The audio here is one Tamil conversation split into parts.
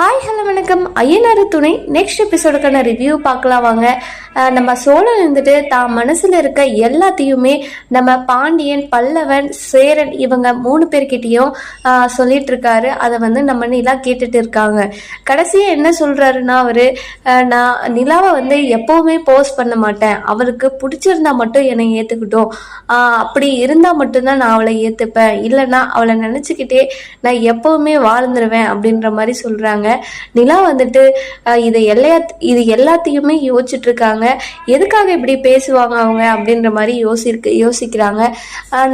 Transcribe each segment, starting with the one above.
ஹாய் ஹலோ வணக்கம். ஐயனாறு துணை. நெக்ஸ்ட் எபிசோடுக்கான ரிவ்யூ பார்க்கலாம் வாங்க. நம்ம சோழன் இருந்துட்டு தான் மனசில் இருக்க எல்லாத்தையுமே நம்ம பாண்டியன் பல்லவன் சேரன் இவங்க மூணு பேர்கிட்டையும் சொல்லிட்டு இருக்காரு அதை வந்து நம்ம நிலா கேட்டுட்டு இருக்காங்க. கடைசியாக என்ன சொல்கிறாருன்னா அவரு நான் நிலாவை வந்து எப்போவுமே போஸ்ட் பண்ண மாட்டேன். அவருக்கு பிடிச்சிருந்தா மட்டும் என்னை ஏற்றுக்கிட்டோம் அப்படி இருந்தால் மட்டும்தான் நான் அவளை ஏற்றுப்பேன் இல்லைன்னா அவளை நினச்சிக்கிட்டே நான் எப்போவுமே வாழ்ந்துருவேன் அப்படின்ற மாதிரி சொல்கிறாங்க நிலா வந்துட்டு இதை எல்லா இது எல்லாத்தையுமே யோசிச்சுட்டு இருக்காங்க எதுக்காக இப்படி பேசுவாங்க அவங்க அப்படின்ற மாதிரி யோசிருக்கு யோசிக்கிறாங்க.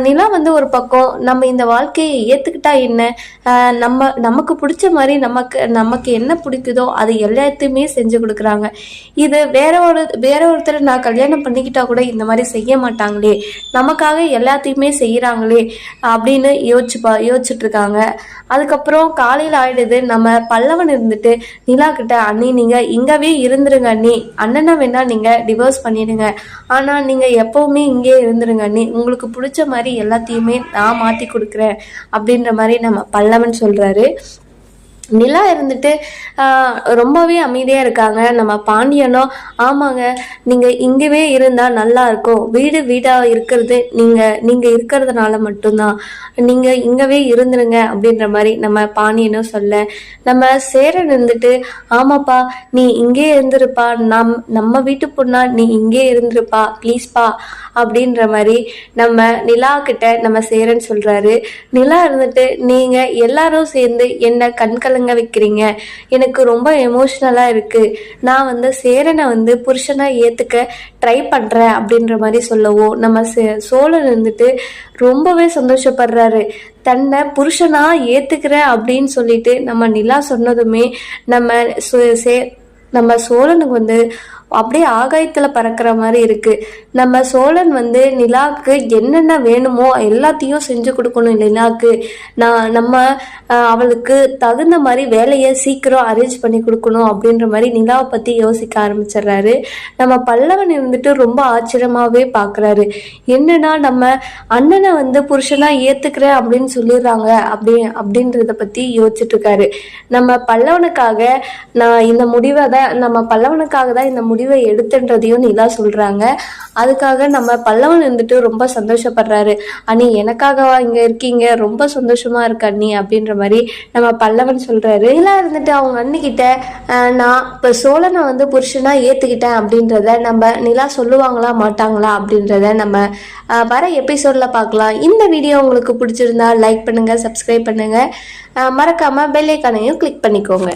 நிலா வந்து ஒரு பக்கம் நம்ம இந்த வாழ்க்கையை ஏத்துக்கிட்டா என்ன? நம்ம நமக்கு பிடிச்ச மாதிரி நமக்கு நமக்கு என்ன பிடிக்குதோ அது எல்லாத்தையுமே செஞ்சு கொடுக்குறாங்க. இது வேற ஒரு வேற ஒருத்தர் நான் கல்யாணம் பண்ணிக்கிட்டா கூட இந்த மாதிரி செய்ய மாட்டாங்களே. நமக்காக எல்லாத்தையுமே செய்கிறாங்களே அப்படின்னு யோசிச்சு பா யோசிச்சுட்டு இருக்காங்க அதுக்கப்புறம் காலையில் ஆயிடுது. நம்ம பல்ல கணவன் இருந்துட்டு நிலா கிட்ட அண்ணி நீங்க இங்கவே இருந்துருங்க அண்ணி. அண்ணனை வேணா நீங்க டிவோர்ஸ் பண்ணிடுங்க. ஆனா நீங்க எப்பவுமே இங்கே இருந்துருங்க அண்ணி. உங்களுக்கு பிடிச்ச மாதிரி எல்லாத்தையுமே நான் மாத்தி கொடுக்குறேன். அப்படின்ற மாதிரி நம்ம பல்லவன் சொல்றாரு. நிலா இருந்துட்டு ஆஹ், ரொம்பவே அமைதியாக இருக்காங்க. நம்ம பாண்டியனும் ஆமாங்க நீங்கள் இங்கேவே இருந்தால் நல்லா இருக்கும். வீடு வீடாக இருக்கிறது நீங்கள் நீங்கள் இருக்கிறதுனால மட்டும்தான். நீங்கள் இங்கவே இருந்துருங்க அப்படின்ற மாதிரி நம்ம பாண்டியனும் சொல்ல நம்ம சேரன் இருந்துட்டு ஆமாப்பா நீ இங்கே இருந்திருப்பா. நம் நம்ம வீட்டு பொண்ணா நீ இங்கே இருந்திருப்பா. ப்ளீஸ்ப்பா அப்படின்ற மாதிரி நம்ம நிலா கிட்ட நம்ம சேரன் சொல்றாரு. நிலா இருந்துட்டு நீங்க எல்லாரும் சேர்ந்து என்ன கண்கள் கலங்க வைக்கிறீங்க. எனக்கு ரொம்ப எமோஷ்னலாக இருக்குது நான் வந்து சேரனை வந்து புருஷனாக ஏற்றுக்க ட்ரை பண்ணுறேன் அப்படின்ற மாதிரி சொல்லவும் நம்ம சே- சோழன் வந்துட்டு ரொம்பவே சந்தோஷப்படுறாரு. தன்னை புருஷனாக ஏற்றுக்கிறேன் அப்படின்னு சொல்லிட்டு நம்ம நிலா சொன்னதுமே நம்ம சு- சே நம்ம சோழனுக்கு வந்து அப்படியே ஆகாயத்தில் பறக்கிற மாதிரி இருக்கு. நம்ம சோழன் வந்து நிலாவுக்கு என்னென்ன வேணுமோ எல்லாத்தையும் செஞ்சு கொடுக்கணும் நிலாவுக்கு. நான் நம்ம அவளுக்கு தகுந்த மாதிரி வேலையை சீக்கிரம் அரேஞ்ச் பண்ணி கொடுக்கணும் அப்படின்ற மாதிரி நிலாவை பற்றி யோசிக்க ஆரம்பிச்சிடுறாரு. நம்ம பல்லவன் இருந்துட்டு ரொம்ப ஆச்சரியமாகவே பார்க்குறாரு என்னன்னா நம்ம அண்ணனை வந்து புருஷனா ஏற்றுக்கிறேன் அப்படின்னு சொல்லிடுறாங்க. அப்படி அப்படின்றத பற்றி யோசிச்சுட்டு இருக்காரு. நம்ம பல்லவனுக்காக நான் இந்த முடிவை தான் நம்ம பல்லவனுக்காக தான் இந்த முடிவை எடுத்துன்றதையும் நிலா சொல்றாங்க. அதுக்காக நம்ம பல்லவன் இருந்துட்டு ரொம்ப சந்தோஷப்படுறாரு. அண்ணி எனக்காகவா இங்க இருக்கீங்க? ரொம்ப சந்தோஷமா இருக்கு அண்ணி அப்படின்ற மாதிரி நம்ம பல்லவன் சொல்றாரு. நிலா இருந்துட்டு அவங்க அண்ணிக்கிட்ட நான் இப்போ சோழனை வந்து புருஷனா ஏத்துக்கிட்டேன் அப்படின்றத நம்ம நிலா சொல்லுவாங்களா மாட்டாங்களா அப்படின்றத நம்ம வர எபிசோட்ல பார்க்கலாம். இந்த வீடியோ உங்களுக்கு பிடிச்சிருந்தா லைக் பண்ணுங்க சப்ஸ்கிரைப் பண்ணுங்க. மறக்காமல் மறக்காம பெல் கிளிக் பண்ணிக்கோங்க.